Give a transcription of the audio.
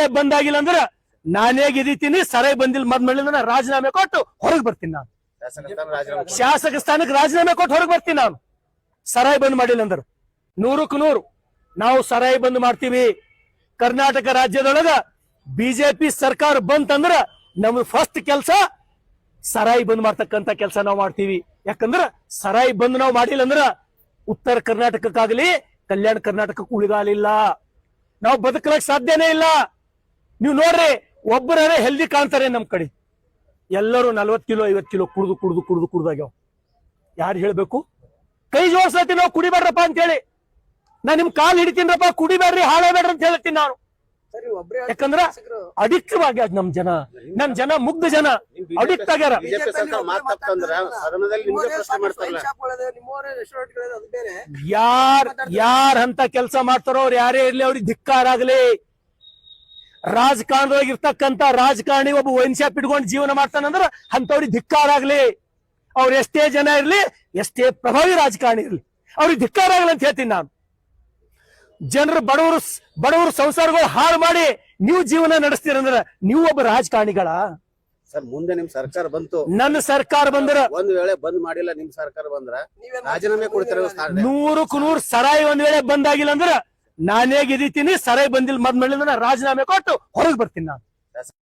ವೇಳೆ ಬಂದಾಗಿಲ್ಲ ಅಂದ್ರ ನಾನೇ ಗೆದಿತೀನಿ ಸರಾಯಿ ಬಂದಿಲ್ಲ ಮದ್ ಮಾಡಿಲ್ಲ ರಾಜೀನಾಮೆ ಕೊಟ್ಟು ಹೊರಗೆ ಬರ್ತೀನಿ ನಾನು. ಶಾಸಕ ಸ್ಥಾನಕ್ಕೆ ರಾಜೀನಾಮೆ ಕೊಟ್ಟು ಹೊರಗೆ ಬರ್ತೀನಿ ನಾನು. ಸರಾಯ್ ಬಂದ್ ಮಾಡಿಲ್ಲ ಅಂದ್ರ. ನೂರಕ್ಕೆ ನೂರು. ನಾವು ಸರಾಯ್ ಬಂದ್ ಮಾಡ್ತೀವಿ. ಕರ್ನಾಟಕ ರಾಜ್ಯದೊಳಗ ಬಿಜೆಪಿ ಸರ್ಕಾರ ಬಂತಂದ್ರ ನಮ್ದು ಫಸ್ಟ್ ಕೆಲಸ ಸರಾಯಿ ಬಂದ್ ಮಾಡ್ತಕ್ಕಂತ ಕೆಲಸ ನಾವು ಮಾಡ್ತೀವಿ. ಯಾಕಂದ್ರ ಸರಾಯಿ ಬಂದ್ ನಾವು ಮಾಡಿಲ್ಲ ಅಂದ್ರ ಉತ್ತರ ಕರ್ನಾಟಕಕ್ಕಾಗಲಿ, ಕಲ್ಯಾಣ ಕರ್ನಾಟಕಕ್ಕೆ ಉಳಿಗಾಲಿಲ್ಲ. ನಾವು ಬದುಕಲಕ್ ಸಾಧ್ಯನೇ ಇಲ್ಲ. ನೀವು ನೋಡ್ರಿ ಒಬ್ಬರೇ ಹೆಲ್ದಿ ಕಾಣ್ತಾರೆ ನಮ್ ಕಡೆ. ಎಲ್ಲರೂ ನಲ್ವತ್ ಕಿಲೋ ಐವತ್ ಕಿಲೋ ಕುಡಿದು ಕುಡ್ದು ಕುಡಿದು ಕುಡ್ದಾಗ್ಯಾವ ಯಾರು ಹೇಳ್ಬೇಕು? ಕೈ ಜೋಡ್ಸತಿ ನಾವು ಕುಡಿಬೇಡ್ರಪ್ಪ ಅಂತ ಹೇಳಿ. ನಾ ನಿಮ್ ಕಾಲ್ ಹಿಡಿತೀನಪ್ಪ ಕುಡಿಬೇಡ್ರಿ ಹಾಳಬೇಡ್ರಿ ಅಂತ ಹೇಳ್ತೀನಿ ನಾನು. ಸರಿ ಒಬ್ರೇ ಯಾಕಂದ್ರ ಅಡಿಕ್ಟ್ ಆಗ್ಯಾದ ನಮ್ ಜನ. ನಮ್ ಜನ ಮುಗ್ಧ ಜನ. ಅಡಿಕ್ಟ್ ಆಗ್ಯಾರ. ಯಾರ್ ಯಾರ್ ಅಂತ ಕೆಲಸ ಮಾಡ್ತಾರೋ ಅವ್ರು ಯಾರೇ ಇರ್ಲಿ ಅವ್ರಿಗೆ ಧಿಕ್ಕಾರ ಆಗ್ಲಿ. ರಾಜಕಾರಣದೊಳಗೆ ಇರ್ತಕ್ಕಂತ ರಾಜಕಾರಣಿ ಒಬ್ಬ ವೈನ್ ಶಾಪ್ ಇಟ್ಕೊಂಡು ಜೀವನ ಮಾಡ್ತಾನಂದ್ರ ಅಂತವ್ರಿಗೆ ಧಿಕ್ಕಾರ ಆಗ್ಲಿ. ಅವ್ರ ಎಷ್ಟೇ ಜನ ಇರ್ಲಿ ಎಷ್ಟೇ ಪ್ರಭಾವಿ ರಾಜಕಾರಣಿ ಇರ್ಲಿ ಅವ್ರಿಗೆ ಧಿಕ್ಕಾರ ಆಗಲಿ ಅಂತ ಹೇಳ್ತೀನಿ ನಾನು. ಜನರು ಬಡವರು ಬಡವರು ಸಂಸಾರಗಳು ಹಾಳು ಮಾಡಿ ನೀವು ಜೀವನ ನಡೆಸ್ತೀರಂದ್ರ ನೀವು ಒಬ್ಬ ರಾಜಕಾರಣಿಗಳ. ಸರ್ ಮುಂದೆ ನಿಮ್ ಸರ್ಕಾರ ಬಂತು. ನನ್ನ ಸರ್ಕಾರ ಬಂದ್ರ ಒಂದ್ ವೇಳೆ ಬಂದ್ ಮಾಡಿಲ್ಲ ನಿಮ್ ಸರ್ಕಾರ ಬಂದ್ರ ರಾಜೀನಾಮೆ ಕೊಡ್ತಾರೆ ನೂರಕ್ಕೂ ನೂರು ಸರಾಯಿ ಒಂದ್ ವೇಳೆ ಬಂದಾಗಿಲ್ಲ ಅಂದ್ರ ನಾನೇ ಗೆದಿತೀನಿ ಸರೈ ಬಂದಿಲ್ಲ ಮದ್ ರಾಜೀನಾಮೆ ಕೊಟ್ಟು ಹೊರಗೆ ಬರ್ತೀನಿ ನಾನು.